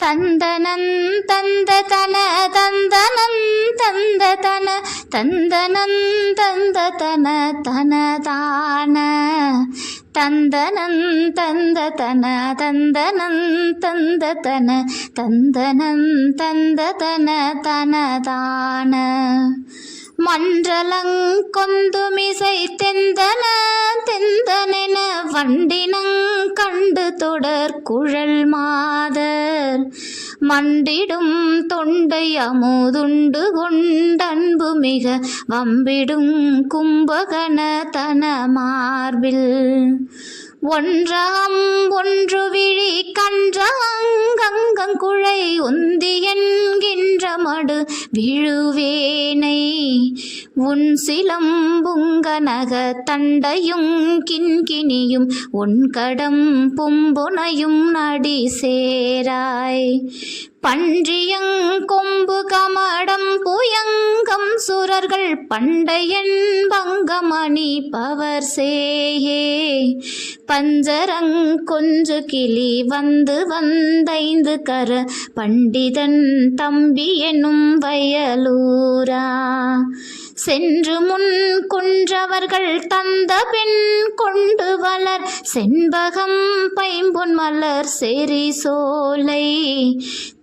தந்தனம் தந்த தன தந்தனம் தந்த தன தந்தனம் தந்த தன தனதான தந்தனம் தந்த தன தந்தனம் தந்த தன தந்தனம் தந்த தன தனதான மன்றலங்கொந்துமிசை தெந்தன தெந்தன வண்டினங் கண்டு தொடர் குழல் மாதர். மண்டிடும் தொண்டை அமுதுண்டு கொண்டன்பு மிக வம்பிடும் கும்பகன தன மார்பில். ஒன்றகம் ஒன்று விழி கன்றாங்கங்குழை உந்தி என்கின்ற மடு விழுவேனை உன் சிலம்புங்க நக தண்டையும் கிண்கிணியும் உன் கடம் பும்புனையும் நடி சேராய். பன்றியங்கொம்பு கமடம் புயங்கம் சுரர்கள் பண்டையன் பங்கமணி பவர் சேயே. பஞ்சரங் கொஞ்சு கிளி வந்து வந்தைந்து கர பண்டிதன் தம்பி எனும் வயலூரா. சென்று முன் குன்றவர்கள் தந்த பெண் கொண்டு வளர். செண்பகம் பைம்பொன் மலர் செறி சோலை.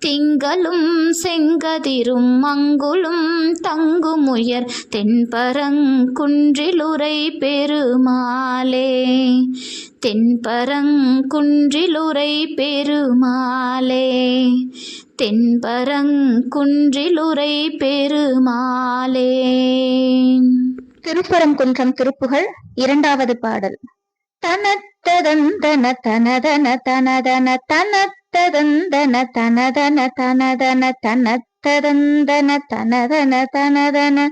திங்களும் செங்கதிரும் மங்குளும் தங்குமுயர். தென்பரங்குன்றிலுரை பெருமாளே. தென்பரங்குன்றிலுரை பெருமாளே தென்பரங்குன்றிலுரை பெருமாளே திருப்பரங்குன்றம் திருப்புகள் இரண்டாவது பாடல். தனத்ததந்தன தனதன தனதன தனத்ததந்தன தனதன தனதன தனத்ததந்தன தனதன தனதன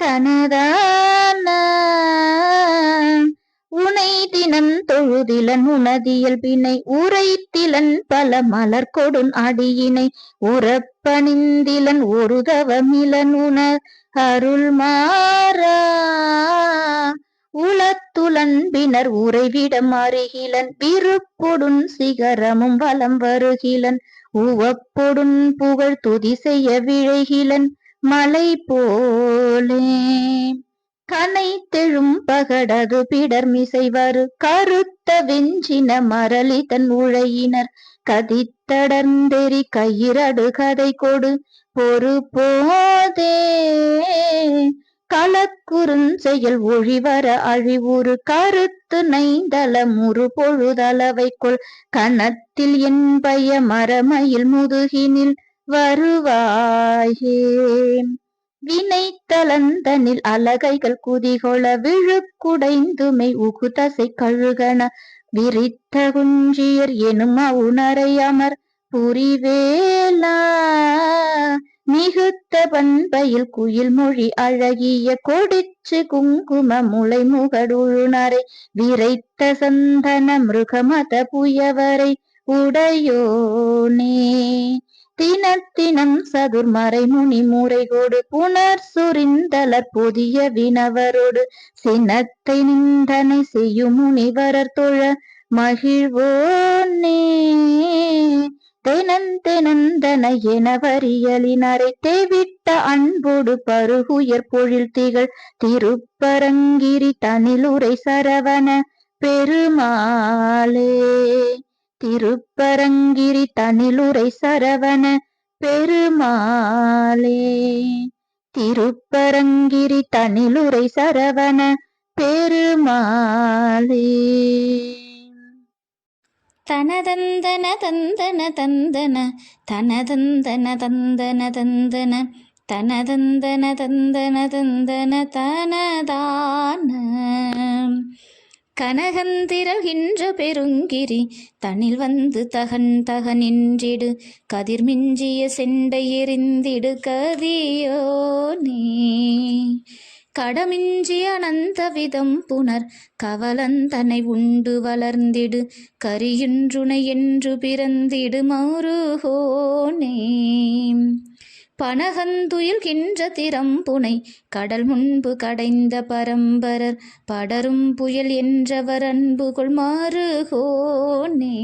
தனதான உனை தினம் தொழுதிலன் உனதியல்பினை உரைத்திலன் பல மலர் கொடுன் அடியினை. உறப்பணிந்திலன் ஒரு தவமிலன் உணர் அருள் மாறா. உளத்துலன்பினர் உறைவிடம் அருகிலன் விருப்பொடுன் சிகரமும் வலம் வருகிலன். உவப்பொடுன் புகழ் துதி செய்ய விழைகிலன் மலை போலே கனை தெழும் பகடது பிடர் கருத்த வெஞ்சின மரளி தன் உழையினர். கதித்தடர்ந்தெறி கயிரடு கதை கொடு. பொறு போதே களக்குறுஞ்செயல் ஒழிவர அழிவுறு. கருத்து நைந்தள முறு பொழுதளவைக்குள். கணத்தில் என்பய மரமயில் முதுகினில் வருவாயே வினை வினைத்தளந்தனில் அலகைகள் குதிகொள விழுக்குடைந்துமை உகுதசை கழுகன. விரித்த குஞ்சியர் எனும் அவுணரை அமர் புரிவேலா. மிகுத்த பண்பையில் குயில் மொழி அழகிய கொடிச்சு குங்கும முளை முகடுழுனரை விரைத்த சந்தன மிருகமத புயவரை உடையோனே. தினத்தினம் சதுர்மறை முனி முறைகோடு புனர் சுரிந்தலர் புதிய வினவரோடு சினத்தை நிந்தனை செய்யும் முனிவரர் தொழ மகிழ்வோனே. தெனந்தெனந்தன என வரியலினரை தேவிட்ட அன்போடு பருகுயர் பொழில் திகழ் திருப்பரங்கிரி தனிலுரை சரவண பெருமாளே. திருப்பரங்கிரி தனிலுரை சரவண பெருமாளே. திருப்பரங்கிரி தனிலுரை சரவண பெருமாளே. தனதந்தன தந்தன தந்தன தனதந்தன தந்தன தந்தன தனதந்தன தந்தன தந்தன தனதான. கனகந்திரகின்ற பெருங்கிரி தனில் வந்து தகன் தகனின்றிடு கதிர் மிஞ்சிய செண்டை எறிந்திடு நீ. கடமிஞ்சி அனந்த விதம் புனர் கவலந்தனை உண்டு வளர்ந்திடு கரியுன்றுனை என்று பிறந்திடு மருகோனே பனகந்துயில்கின்ற திறம்புனை கடல் முன்பு கடைந்த பரம்பரர் படரும் புயல் என்றவர் அன்புகொள் மாறுகோனே.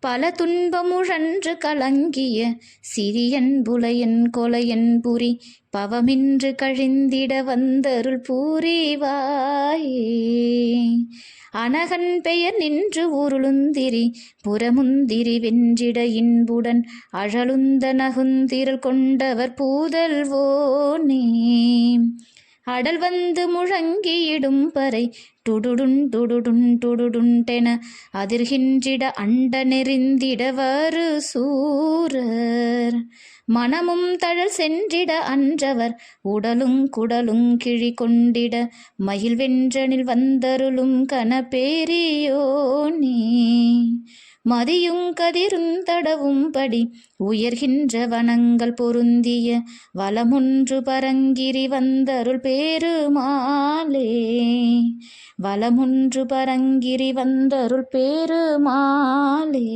பல துன்பமுழன்று கலங்கிய சிறியன் புலையன் கொலையன் புரி பவமின்று கழிந்திட வந்தருள் பூரிவாயே. அனகன் பெயர் நின்று ஊருளுந்திரி புறமுந்திரி வென்றிட இன்புடன் அழலுந்த நகுந்திரல் கொண்டவர் பூதல்வோனே அடல் வந்து முழங்கியிடும் பறை துடுடுன் துடுடுன் துடுடுண்டென அதிர்கின்றிட அண்ட நெறிந்திட வரு சூரர். மனமும் தழல் சென்றிட அன்றவர் உடலும் குடலும் கிழி கொண்டிட மயில் வென்றனில் வந்தருளும் கனபேரியோனே. கதிரும் தடவும் படி உயர்கின்ற வனங்கள் பொருந்திய வலமொன்று பரங்கிரி வந்தருள் பேருமாலே வலமொன்று பரங்கிரி வந்தருள் பேருமாலே